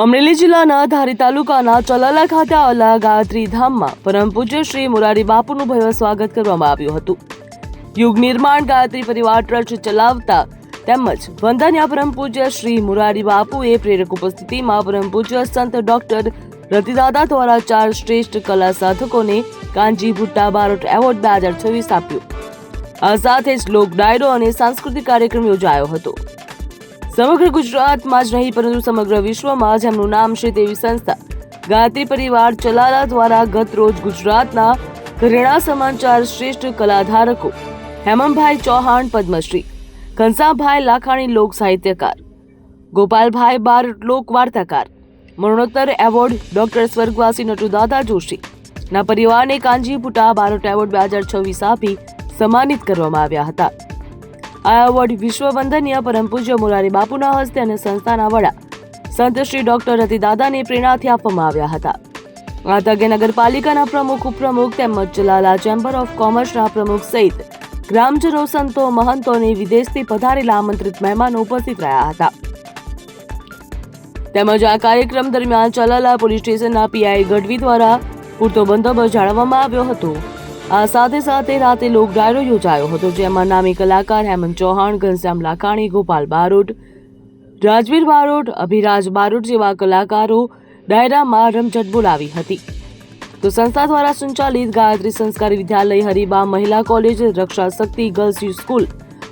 અમરેલી જિલ્લાના ધારી તાલુકાના ચલાલા ખાતે આવેલા ગાયત્રી ધામમાં પરમ પૂજ્ય શ્રી મુરારી બાપુનું ભવ્ય સ્વાગત કરવામાં આવ્યું હતું. યુગ નિર્માણ ગાયત્રી પરિવાર ટ્રસ્ટ ચલાવતા તેમજ વંદન્ય પરમ પૂજ્ય શ્રી મુરારી બાપુએ પ્રેરક ઉપસ્થિતિમાં પરમ પૂજ્ય સંત ડોક્ટર રતિદાદા દ્વારા ચાર શ્રેષ્ઠ કલા સાધકોને કાંજી ભુટ્ટા બારોટ એવોર્ડ બે હજાર છવ્વીસ આપ્યો. આ સાથે જ લોક ડાયરો અને સાંસ્કૃતિક કાર્યક્રમ યોજાયો હતો. સમગ્ર ગુજરાતમાં જ નહીં, પરંતુ સમગ્ર વિશ્વમાં જેમનું નામ છે તેવી સંસ્થા. ગાયત્રી પરિવાર ચલાલા દ્વારા ગત રોજ ગુજરાતના ઘરેણા સમાચાર શ્રેષ્ઠ કલાધારકો હેમંતભાઈ ચૌહાણ, પદ્મશ્રી ઘનસાભાઈ લાખાણી લોક સાહિત્યકાર, ગોપાલભાઈ બાર લોક વાર્તાકાર, મરણોત્તર એવોર્ડ ડોક્ટર સ્વર્ગવાસી નટુદાદા જોશી ના પરિવારને કાંજી પુટા બારોટ એવોર્ડ બે હજાર છવ્વીસ આપી સન્માનિત કરવામાં આવ્યા હતા. આ એવોર્ડ વિશ્વવંદનીય પરમ પૂજ્ય મોરારી બાપુના હસ્તે અને સંસ્થાના વડા સંત શ્રી ડોક્ટર રતિદાદાને પ્રેરણાથી આપવામાં આવ્યા હતા. આ તકે નગરપાલિકાના પ્રમુખ, ઉપપ્રમુખ તેમજ ચલાલા ચેમ્બર ઓફ કોમર્સના પ્રમુખ સહિત ગ્રામજનો, સંતો, મહંતો અને વિદેશથી પધારેલા આમંત્રિત મહેમાનો ઉપસ્થિત રહ્યા હતા. તેમજ આ કાર્યક્રમ દરમિયાન ચલાલા પોલીસ સ્ટેશનના પીઆઈ ગઢવી દ્વારા પૂરતો બંદોબસ્ત જાળવવામાં આવ્યો હતો. આ સાથે સાથે રાતે લોક ડાયરો યોજાયો હતો, જેમાં નામી કલાકાર હેમંત ચૌહાણ, ઘનશ્યામ લાખાણી, ગોપાલ બારોટ, રાજવીર બારોટ, અભિરાજ બારોટ જેવા કલાકારો ડાયરામાં રમઝટ બોલાવી હતી. તો સંસ્થા દ્વારા સંચાલિત Gayatri Sanskari Vidyalaya Hariba Mahila college, Raksha Shakti girls school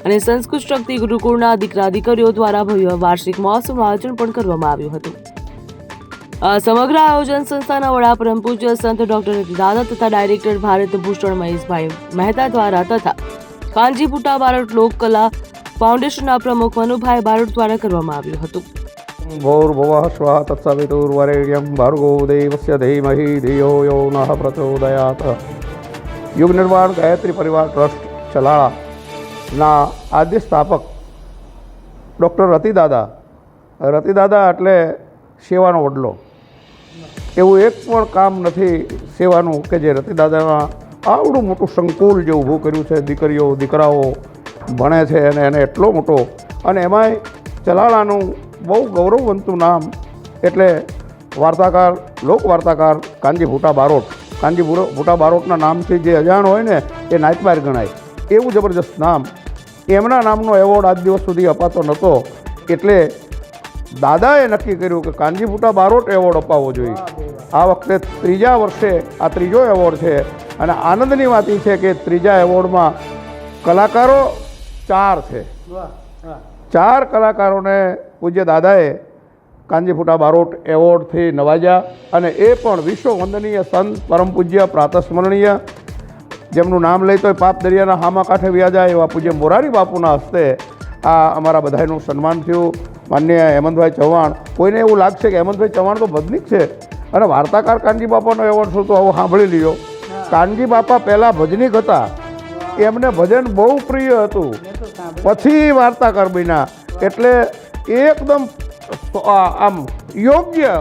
અને સંસ્કૃત શક્તિ ગુરુકુળના દીકરા દીકરીઓ દ્વારા ભવ્ય વાર્ષિક મહોત્સવનું આયોજન પણ કરવામાં આવ્યું હતું. સમગ્ર આયોજન સંસ્થાના વડા પરમ પૂજ્ય સંત ડોક્ટર દાદા તથા ડાયરેક્ટર ભારત ભૂષણ મહેશભાઈ મહેતા દ્વારા તથા કાંજી પુટા બારોટ લોકકલા ફાઉન્ડેશનના પ્રમુખ મનુભાઈ બારોટ દ્વારા કરવામાં આવ્યું હતું. ભૌર્ભુવः શ્વઃ તત્સવિતુર્વરેણ્યં ભાર્ગો દેવસ્ય ધીમહિ ધિયો યો નઃ પ્રચોદયાત. યુગ નિર્માણ ગાયત્રી પરિવાર ટ્રસ્ટ ચલાળાના આદ્ય સ્થાપક ડૉક્ટર રતિદાદા. રતિદાદા એટલે સેવાનો વડલો. એવું એક પણ કામ નથી સેવાનું કે જે રતિદાદાના આવડું મોટું સંકુલ જે ઊભું કર્યું છે, દીકરીઓ, દીકરાઓ ભણે છે અને એને એટલો મોટો. અને એમાંય ચલાળાનું બહુ ગૌરવવંતું નામ એટલે વાર્તાકાર લોક વાર્તાકાર કાનજી ભૂટા બારોટ. કાનજી ભૂટા બારોટના નામથી જે અજાણ હોય ને, એ નાચમાર ગણાય. એવું જબરજસ્ત નામ. એમના નામનો એવોર્ડ આજ દિવસ સુધી અપાતો નહોતો. એટલે દાદાએ નક્કી કર્યું કે કાનજીપુટા બારોટ એવોર્ડ અપાવવો જોઈએ. આ વખતે ત્રીજા વર્ષે આ ત્રીજો એવોર્ડ છે અને આનંદની વાત એ છે કે ત્રીજા એવોર્ડમાં કલાકારો ચાર છે. ચાર કલાકારોને પૂજ્ય દાદાએ કાંજીફૂટા બારોટ એવોર્ડથી નવાજ્યા અને એ પણ વિશ્વ વંદનીય સંત પરમ પૂજ્ય પ્રાતસ્મરણીય. જેમનું નામ લઈ તોય પાપ દરિયાના હામા કાંઠે વ્યાજા એવા પૂજ્ય મોરારી બાપુના હસ્તે આ અમારા બધાનું સન્માન થયું. માન્ય હેમંતભાઈ ચૌહાણ. કોઈને એવું લાગશે કે હેમંતભાઈ ચૌહાણ તો ભજનિક છે. અને વાર્તાકાર કાનજી બાપાનો એવોર્ડ શું તો આવો સાંભળી લ્યો. કાનજી બાપા પહેલાં ભજનિક હતા. એમને ભજન બહુ પ્રિય હતું. પછી વાર્તાકાર બન્યા. એટલે એકદમ આમ યોગ્ય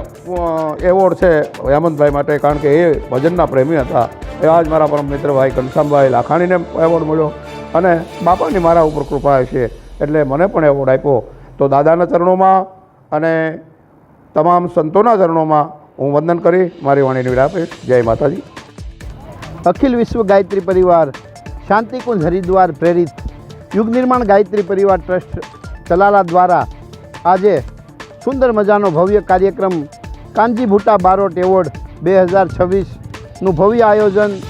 એવોર્ડ છે હેમંતભાઈ માટે કારણ કે એ ભજનના પ્રેમી હતા. એવા જ મારા પરમ મિત્ર ભાઈ ઘનશ્યામભાઈ લાખાણીને એવોર્ડ મળ્યો. અને બાપાની મારા ઉપર કૃપા છે. એટલે મને પણ એવોર્ડ આપ્યો. તો દાદાના ચરણોમાં અને તમામ સંતોના ચરણોમાં હું વંદન કરી, મારી વાણીને વિરામ જય માતાજી. અખિલ વિશ્વ ગાયત્રી પરિવાર, શાંતિકુંજ હરિદ્વાર પ્રેરિત યુગ નિર્માણ ગાયત્રી પરિવાર ટ્રસ્ટ ચલાલા દ્વારા આજે સુંદર મજાનો ભવ્ય કાર્યક્રમ કાંજી ભૂટા બારોટ એવોર્ડ બે હજાર છવ્વીસનું ભવ્ય આયોજન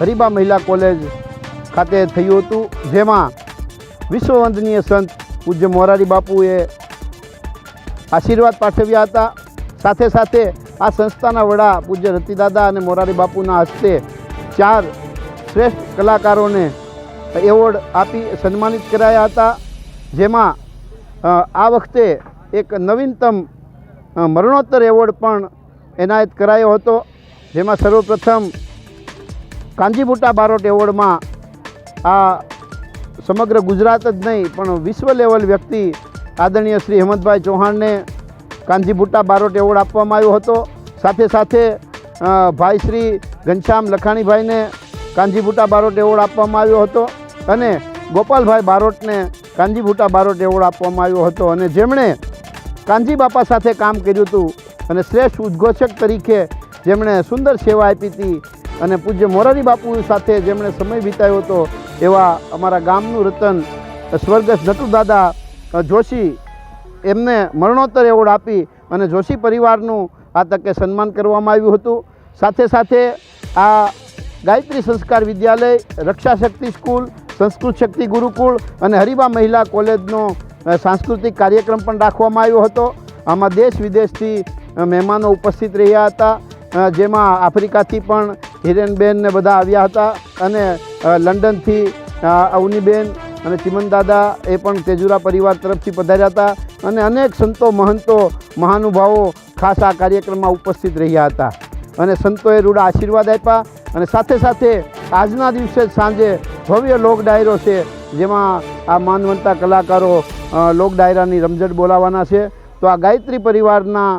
હરિબા મહિલા કોલેજ ખાતે થયું હતું, જેમાં વિશ્વવંદનીય સંત પૂજ્ય મોરારી બાપુએ આશીર્વાદ પાઠવ્યા હતા. સાથે સાથે આ સંસ્થાના વડા પૂજ્ય રતિદાદા અને મોરારી બાપુના હસ્તે ચાર શ્રેષ્ઠ કલાકારોને એવોર્ડ આપી સન્માનિત કરાયા હતા. જેમાં આ વખતે એક નવીનતમ મરણોત્તર એવોર્ડ પણ એનાયત કરાયો હતો. જેમાં સર્વપ્રથમ કાંજીબુટા બારોટ એવોર્ડમાં આ સમગ્ર ગુજરાત જ નહીં, પણ વિશ્વ લેવલ વ્યક્તિ આદરણીય શ્રી હેમંતભાઈ ચૌહાણને કાંજીબુટ્ટા બારોટ એવોર્ડ આપવામાં આવ્યો હતો. સાથે સાથે ભાઈ શ્રી ઘનશ્યામ લખાણીભાઈને કાંજીબુટ્ટા બારોટ એવોર્ડ આપવામાં આવ્યો હતો અને ગોપાલભાઈ બારોટને કાંજીબુટ્ટા બારોટ એવોર્ડ આપવામાં આવ્યો હતો. અને જેમણે કાનજી બાપા સાથે કામ કર્યું હતું અને શ્રેષ્ઠ ઉદ્ઘોષક તરીકે જેમણે સુંદર સેવા આપી હતી અને પૂજ્ય મોરારી બાપુ સાથે જેમણે સમય વિતાવ્યો હતો એવા અમારા ગામનું રતન સ્વર્ગસ્થ નટુદાદા જોશી એમને મરણોત્તર એવોર્ડ આપી અને જોશી પરિવારનું આ તકે સન્માન કરવામાં આવ્યું હતું. સાથે સાથે આ ગાયત્રી સંસ્કાર વિદ્યાલય રક્ષા શક્તિ સ્કૂલ, સંસ્કૃત શક્તિ ગુરુકુળ અને હરિબા મહિલા કોલેજનો સાંસ્કૃતિક કાર્યક્રમ પણ રાખવામાં આવ્યો હતો. આમાં દેશ વિદેશથી મહેમાનો ઉપસ્થિત રહ્યા હતા. જેમાં આફ્રિકાથી પણ હિરેનબેન ને બધા આવ્યા હતા અને લંડનથી અવનીબેન અને ચિમનદાદા એ પણ તેજુરા પરિવાર તરફથી પધાર્યા હતા અને અનેક સંતો મહંતો મહાનુભાવો ખાસ આ કાર્યક્રમમાં ઉપસ્થિત રહ્યા હતા. અને સંતોએ રૂડા આશીર્વાદ આપ્યા અને સાથે સાથે આજના દિવસે સાંજે ભવ્ય લોક ડાયરો છે, જેમાં આ માનવંતા કલાકારો લોક ડાયરાની રમઝટ બોલાવવાના છે. તો આ ગાયત્રી પરિવારના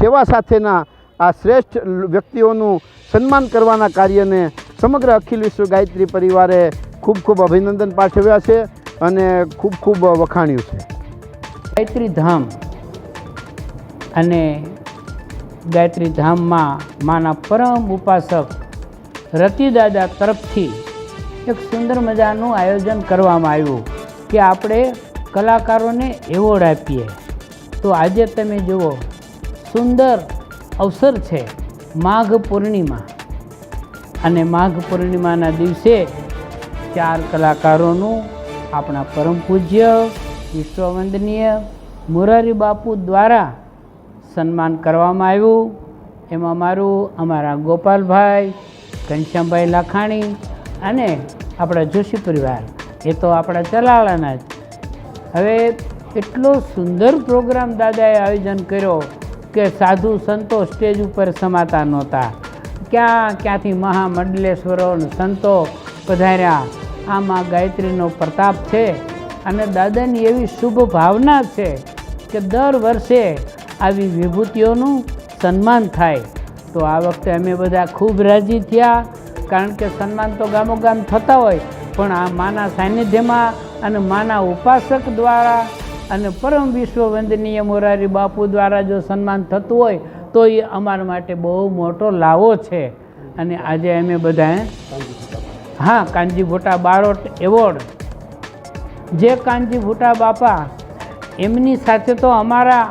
સેવા સાથેના આ શ્રેષ્ઠ વ્યક્તિઓનું સન્માન કરવાના કાર્યને સમગ્ર અખિલ વિશ્વ ગાયત્રી પરિવારે ખૂબ ખૂબ અભિનંદન પાઠવ્યા છે અને ખૂબ ખૂબ વખાણ્યું છે. ગાયત્રી ધામ અને ગાયત્રી ધામમાં માના પરમ ઉપાસક રતિદાદા તરફથી એક સુંદર મજાનું આયોજન કરવામાં આવ્યું કે આપણે કલાકારોને એવોર્ડ આપીએ. તો આજે તમે જુઓ, સુંદર અવસર છે માઘ પૂર્ણિમા. અને માઘ પૂર્ણિમાના દિવસે ચાર કલાકારોનું આપણા પરમ પૂજ્ય, વિશ્વવંદનીય મોરારી બાપુ દ્વારા સન્માન કરવામાં આવ્યું. એમાં મારું, અમારા ગોપાલભાઈ, ઘનશ્યામભાઈ લાખાણી અને આપણા જોશી પરિવાર. એ તો આપણા ચલાળાના જ. હવે એટલો સુંદર પ્રોગ્રામ દાદાએ આયોજન કર્યો કે સાધુ સંતો સ્ટેજ ઉપર સમાતા નહોતા. ક્યાં, ક્યાંથી મહામંડલેશ્વરો સંતો પધાર્યા? આમાં ગાયત્રીનો પ્રતાપ છે અને દાદાની એવી શુભ ભાવના છે કે દર વર્ષે આવી વિભૂતિઓનું સન્માન થાય. તો આ વખતે અમે બધા ખૂબ રાજી થયા, કારણ કે સન્માન તો ગામોગામ થતા હોય, પણ આ માના સાનિધ્યમાં અને માના ઉપાસક દ્વારા અને પરમ વિશ્વ વંદનીય મોરારી બાપુ દ્વારા જો સન્માન થતું હોય, તો એ અમારા માટે બહુ મોટો લાવો છે. અને આજે અમે બધાએ હા, કાનજી ભૂટા બારોટ એવોર્ડ. જે કાનજી ભૂટા બાપા, એમની સાથે તો અમારા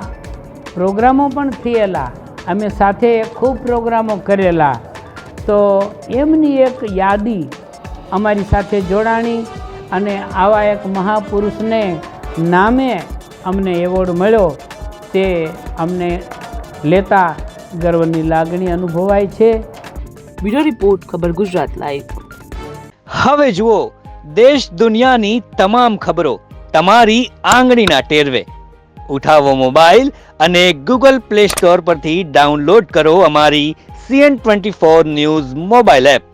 પ્રોગ્રામો પણ થયેલા. અમે સાથે ખૂબ પ્રોગ્રામો કરેલા. તો એમની એક યાદી અમારી સાથે જોડાણી અને આવા એક મહાપુરુષને નામે અમને એવોર્ડ મળ્યો તે અમને લેતા ગર્વની લાગણી અનુભવાય છે. બ્યુરો રિપોર્ટ ખબર ગુજરાત લાઈવ. હવે જુઓ દેશ દુનિયાની તમામ ખબરો તમારી આંગળીના ટેરવે. ઉઠાવો મોબાઈલ અને ગૂગલ પ્લે સ્ટોર પરથી ડાઉનલોડ કરો અમારી CN twenty four news mobile app.